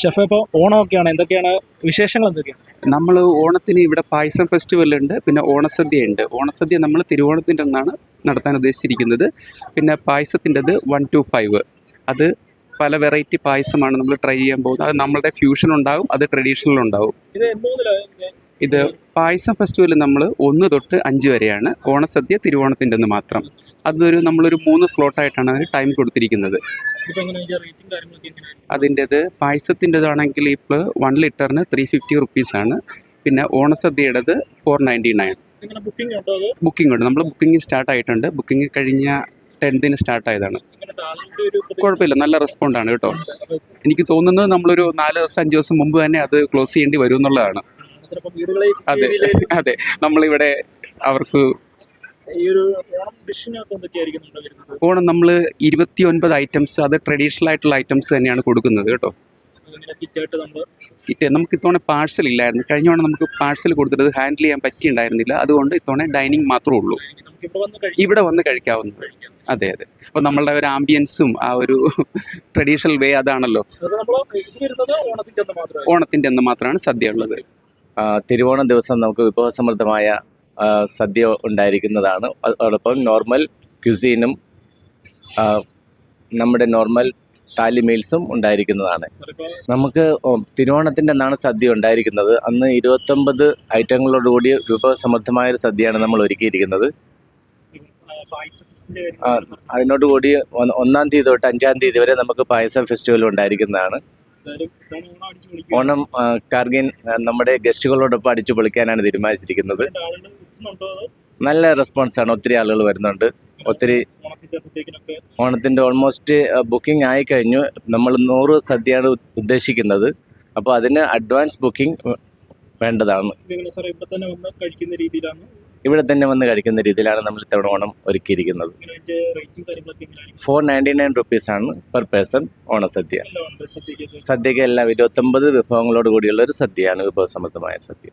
Chef ഇപ്പോൾ ഓണമൊക്കെയാണ്. എന്തൊക്കെയാണ് വിശേഷങ്ങൾ എന്തൊക്കെയാണ്? നമ്മൾ ഓണത്തിന് ഇവിടെ പായസം ഫെസ്റ്റിവൽ ഉണ്ട് പിന്നെ ഓണസദ്യ ഉണ്ട്. ഓണസദ്യ നമ്മൾ തിരുവോണത്തിന്റെ അന്നാണ് നടത്താൻ ഉദ്ദേശിച്ചിരിക്കുന്നത്. പിന്നെ പായസത്തിന്റെത് വൺ ടു ഫൈവ് അത് പല വെറൈറ്റി പായസമാണ് നമ്മൾ ട്രൈ ചെയ്യാൻ പോകുന്നത്. അത് നമ്മളുടെ ഫ്യൂഷൻ ഉണ്ടാകും അത് ട്രഡീഷണൽ ഉണ്ടാകും ഇത് പായസം ഫെസ്റ്റിവൽ നമ്മൾ ഒന്ന് തൊട്ട് അഞ്ച് വരെയാണ് ഓണസദ്യ തിരുവോണത്തിന്റെ ഒന്ന് മാത്രം. അതൊരു നമ്മളൊരു മൂന്ന് സ്ലോട്ടായിട്ടാണ് അതിന് ടൈം കൊടുത്തിരിക്കുന്നത്. അതിന്റെത് പായസത്തിന്റെതാണെങ്കിൽ ഇപ്പോൾ വൺ ലിറ്ററിന് ത്രീ ഫിഫ്റ്റി റുപ്പീസാണ് പിന്നെ ഓണസദ്യയുടേത് ഫോർ നയന്റി നയൻ ബുക്കിംഗ് ഉണ്ടോ നമ്മൾ ബുക്കിംഗ് സ്റ്റാർട്ട് ആയിട്ടുണ്ട്. ബുക്കിംഗ് കഴിഞ്ഞ ടെൻത്തിന് സ്റ്റാർട്ട് ആയതാണ്. കുഴപ്പമില്ല. നല്ല റെസ്പോണ്ടാണ് കേട്ടോ. എനിക്ക് തോന്നുന്നത് നമ്മളൊരു നാല് ദിവസം അഞ്ച് ദിവസം മുമ്പ് തന്നെ അത് ക്ലോസ് ചെയ്യേണ്ടി വരും എന്നുള്ളതാണ്. അതെ. അതെ. നമ്മളിവിടെ അവർക്ക് ഓണം നമ്മൾ ഇരുപത്തി ഒൻപത് ഐറ്റംസ് അത് ട്രഡീഷണൽ ആയിട്ടുള്ള ഐറ്റംസ് തന്നെയാണ് കൊടുക്കുന്നത് കേട്ടോ. കിറ്റ് നമുക്ക് ഇത്തവണ പാഴ്സൽ ഇല്ലായിരുന്നു. കഴിഞ്ഞ തവണ നമുക്ക് പാഴ്സൽ കൊടുത്തിട്ട് ഹാൻഡിൽ ചെയ്യാൻ പറ്റിയിട്ടുണ്ടായിരുന്നില്ല അതുകൊണ്ട് ഇത്തവണ ഡൈനിങ് മാത്രമേ ഉള്ളൂ. ഇവിടെ വന്ന് കഴിക്കാവുന്നത്. അതെ അതെ. അപ്പോൾ നമ്മളുടെ ഒരു ആംബിയൻസും ആ ഒരു ട്രഡീഷണൽ വേ അതാണല്ലോ. ഓണത്തിന്റെ ഓണത്തിന്റെ അന്ന് മാത്രമാണ് സദ്യ ഉള്ളത്. തിരുവോണം ദിവസം നമുക്ക് വിഭവസമൃദ്ധമായ സദ്യ ഉണ്ടായിരിക്കുന്നതാണ്. അതോടൊപ്പം നോർമൽ ക്യുസീനും നമ്മുടെ നോർമൽ താലി മീൽസും ഉണ്ടായിരിക്കുന്നതാണ്. നമുക്ക് തിരുവോണത്തിന്റെ അന്നാണ് സദ്യ ഉണ്ടായിരിക്കുന്നത്. അന്ന് ഇരുപത്തൊമ്പത് ഐറ്റങ്ങളോടുകൂടി വിഭവസമൃദ്ധമായ ഒരു സദ്യയാണ് നമ്മൾ ഒരുക്കിയിരിക്കുന്നത്. അതിനോടുകൂടി ഒന്ന് തീയതി തൊട്ട് അഞ്ചാം തീയതി വരെ നമുക്ക് പായസം ഫെസ്റ്റിവൽ ഉണ്ടായിരിക്കുന്നതാണ്. ഓണം കാർഗിൻ നമ്മുടെ ഗസ്റ്റുകളോടൊപ്പം അടിച്ചു പൊളിക്കാനാണ് തീരുമാനിച്ചിരിക്കുന്നത്. നല്ല റെസ്പോൺസ് ആണ്. ഒത്തിരി ആളുകൾ വരുന്നുണ്ട്. ഒത്തിരി ഓണത്തിന്റെ ഓൾമോസ്റ്റ് ബുക്കിംഗ് ആയി കഴിഞ്ഞു നമ്മൾ നൂറ് സദ്യയാണ് ഉദ്ദേശിക്കുന്നത്. അപ്പോൾ അതിന് അഡ്വാൻസ് ബുക്കിംഗ് വേണ്ടതാണ്. ഇവിടെ തന്നെ വന്ന് കഴിക്കുന്ന രീതിയിലാണ് നമ്മൾ ഇത്തവണ ഓണം ഒരുക്കിയിരിക്കുന്നത് ഫോർ നയന്റി നയൻ റുപ്പീസാണ് പെർ പേഴ്സൺ ഓണസദ്യ സദ്യക്ക് എല്ലാം ഇരുപത്തൊമ്പത് വിഭവങ്ങളോട് കൂടിയുള്ള ഒരു സദ്യയാണ് വിഭവസമൃദ്ധമായ സദ്യ.